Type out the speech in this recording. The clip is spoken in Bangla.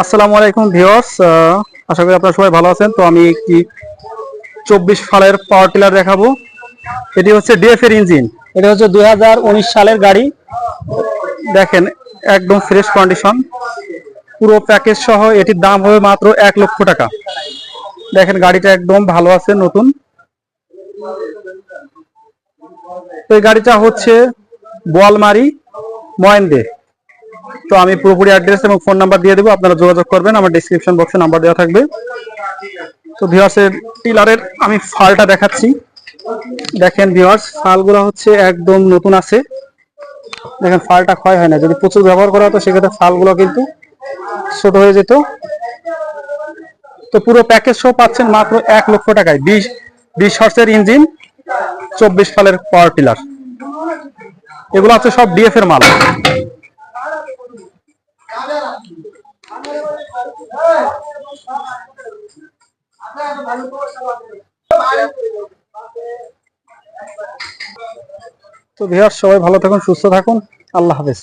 আসসালামু আলাইকুম ভিউয়ার্স আশা করি আপনারা সবাই ভালো আছেন। তো আমি একটি চব্বিশ ফালের পাওয়ার টিলার দেখাবো। এটি হচ্ছে ডিএফ এর ইঞ্জিন এটা হচ্ছে দু হাজার উনিশ সালের গাড়ি। দেখেন, একদম ফ্রেশ কন্ডিশন পুরো প্যাকেজ সহ এটির দাম হবে মাত্র এক লক্ষ টাকা। দেখেন, গাড়িটা একদম ভালো আছে, নতুন। তো এই গাড়িটা হচ্ছে বোয়ালমারি ময়েন্দে তো আমি পুরোপুরি অ্যাড্রেস এবং ফোন নাম্বার দিয়ে দেবো, আপনারা যোগাযোগ করবেন, আমার ডিসক্রিপশন বক্সে নাম্বার দেওয়া থাকবে। তো ভিওয়ার্সের টিলারের আমি ফালটা দেখাচ্ছি। দেখেন ভিওয়ার্স ফালগুলো হচ্ছে একদম নতুন আছে। দেখেন ফালটা ক্ষয় হয় না। যদি প্রচুর ব্যবহার করা হতো, সেক্ষেত্রে ফালগুলো কিন্তু ছোট হয়ে যেত। তো পুরো প্যাকেজ সহ পাচ্ছেন মাত্র এক লক্ষ টাকায়। বিশ বিশ হর্সের ইঞ্জিন চব্বিশ ফালের পাওয়ার টিলার এগুলো আছে সব ডিএফ এর মাল। তো ভিহার সবাই ভালো থাকুন সুস্থ থাকুন। আল্লাহ হাফেজ।